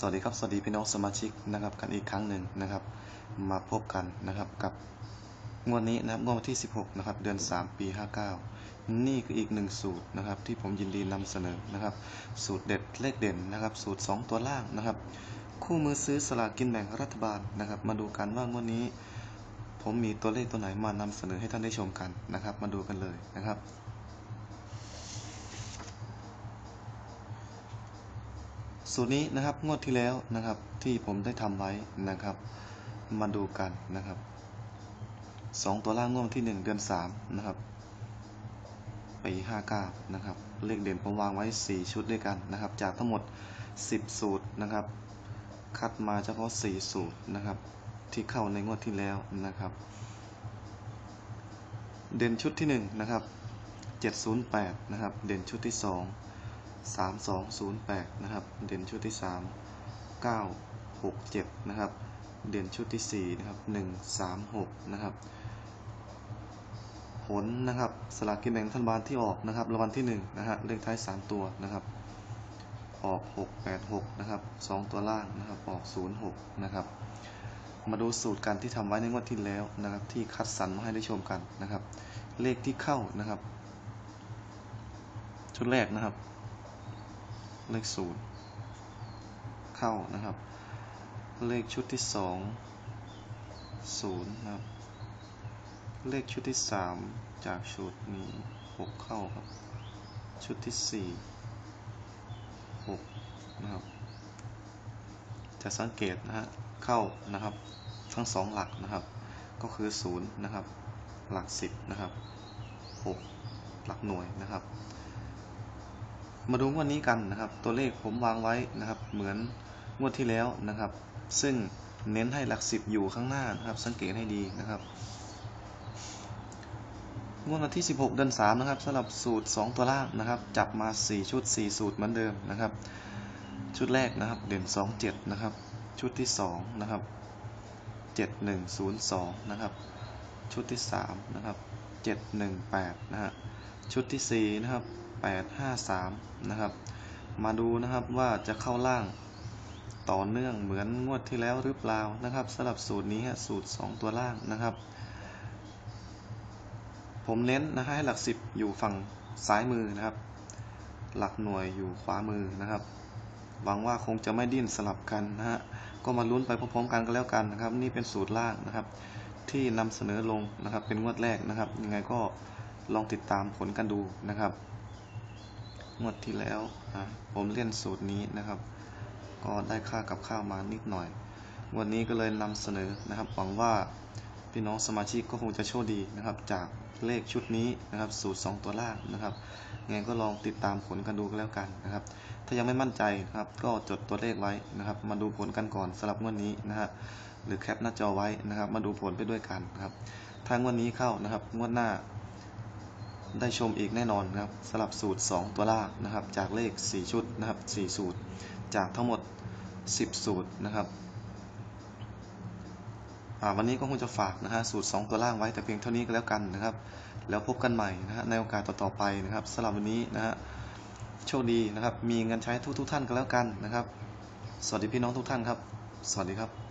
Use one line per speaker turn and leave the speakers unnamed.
สวัสดีครับ สวัสดีพี่น้องสมาชิกนะครับกันอีกครั้งหนึ่งนะครับ มาพบกันนะครับกับงวดนี้นะครับงวดวันที่ 16นะครับเดือน 3 ปี 59 นี่คืออีกหนึ่งสูตรนะครับที่ผมยินดีนำเสนอนะครับ สูตรเด็ดเลขเด่นนะครับ สูตร 2 ตัวล่างนะครับ คู่มือซื้อสลากกินแบ่งรัฐบาลนะครับ มาดูกันว่างวดนี้ ผมมีตัวเลขตัวไหนมานำเสนอให้ท่านได้ชมกันนะครับ มาดูกันเลยนะครับ สูตรนี้นะครับงวดที่แล้วนะครับที่ผมได้ทำไว้นะครับ มาดูกันนะครับสองตัวล่างงวดที่หนึ่งเดือนสามนะครับปีห้าเก้านะครับเลขเด่นผมวางไว้สี่ชุดด้วยกันนะครับ จากทั้งหมดสิบสูตรนะครับ คัดมาเฉพาะสี่สูตรนะครับ ที่เข้าในงวดที่แล้วนะครับ เด่นชุดที่หนึ่งนะครับเจ็ดศูนย์แปดนะครับ เด่นชุดที่สอง 3208 นะครับ เด่นชุดที่ 3 967 นะครับ เด่นชุดที่ 4 นะครับ 136 นะครับ ผลนะครับ สลากกินแบ่งรัฐบาลที่ออกนะครับ รางวัลที่ 1 นะฮะ เลขท้าย 3 ตัวนะครับ ออก 686 นะครับ 2 ตัวล่างนะครับ ออก 06 นะครับ มาดูสูตรการที่ทำไว้ในงวดที่แล้วนะครับ ที่คัดสรรมาให้ได้ชมกันนะครับ เลขที่เข้านะครับ ชุดแรกนะครับ เลขศูนย์เข้านะครับ เลขชุดที่สองศูนย์นะครับ เลขชุดที่สามจากชุดนี้หกเข้าครับ ชุดที่สี่หกนะครับ จะสังเกตนะฮะเข้านะครับ ทั้งสองหลักนะครับ ก็คือศูนย์นะครับ หลักสิบนะครับหกหลักหน่วยนะครับ มาดูงวดนี้กันนะครับ ตัวเลขผมวางไว้นะครับ เหมือนงวดที่แล้วนะครับ ซึ่งเน้นให้หลักสิบอยู่ข้างหน้านะครับ สังเกตให้ดีนะครับงวดวันที่ 16 เดือน 3 นะครับสำหรับสูตร 2 ตัวล่างนะครับ จับมา 4 ชุด 4 สูตรเหมือนเดิมนะครับ ชุดแรกนะครับ เด่น 2 7 นะครับ ชุดที่ 2 นะครับ 7102 นะครับ ชุดที่ 3 นะครับ 718 นะฮะ ชุดที่ 4 นะครับ 853 นะครับ มาดูนะครับว่าจะเข้าล่างต่อเนื่องเหมือนงวดที่แล้วหรือเปล่านะครับสำหรับสูตรนี้ฮะสูตร 2 ตัวล่างนะครับ ผมเน้นนะฮะให้หลัก 10 อยู่ฝั่งซ้ายมือนะครับ หลักหน่วยอยู่ขวามือนะครับหวังว่าคงจะไม่ดิ้นสลับกันนะฮะก็มาลุ้นไปพร้อมๆกันก็แล้วกันนะครับ นี่เป็นสูตรล่างนะครับ ที่นำเสนอลงนะครับเป็นงวดแรกนะครับ ยังไงก็ลองติดตามผลกันดูนะครับ งวดที่แล้วนะผมเล่นสูตรนี้นะครับ ก็ได้ค่ากับข้าวมานิดหน่อย วันนี้ก็เลยนำเสนอนะครับ หวังว่าพี่น้องสมาชิกก็คงจะโชคดีนะครับ จากเลขชุดนี้นะครับ สูตร 2 ตัวล่างนะครับยังไงก็ลองติดตามผลกันดูก็แล้วกันนะครับ ถ้ายังไม่มั่นใจครับ ก็จดตัวเลขไว้นะครับ มาดูผลกันก่อนสำหรับงวดนี้นะฮะหรือแคปหน้าจอไว้นะครับ มาดูผลไปด้วยกันนะครับถ้างวดนี้เข้านะครับงวดหน้า ได้ชมอีกแน่นอนนะครับสลับสูตร 2 ตัวล่างนะครับ จากเลข 4 ชุดนะครับ 4 สูตร จากทั้งหมด 10 สูตรนะครับวันนี้ก็คงจะฝากนะฮะสูตร 2 ตัวล่างไว้แต่เพียงเท่านี้ก็แล้วกันนะครับ แล้วพบกันใหม่นะฮะในโอกาสต่อๆไปนะครับสำหรับวันนี้นะฮะโชคดีนะครับ มีเงินใช้ทุกๆท่านก็แล้วกันนะครับ สวัสดีพี่น้องทุกท่านครับ สวัสดีครับ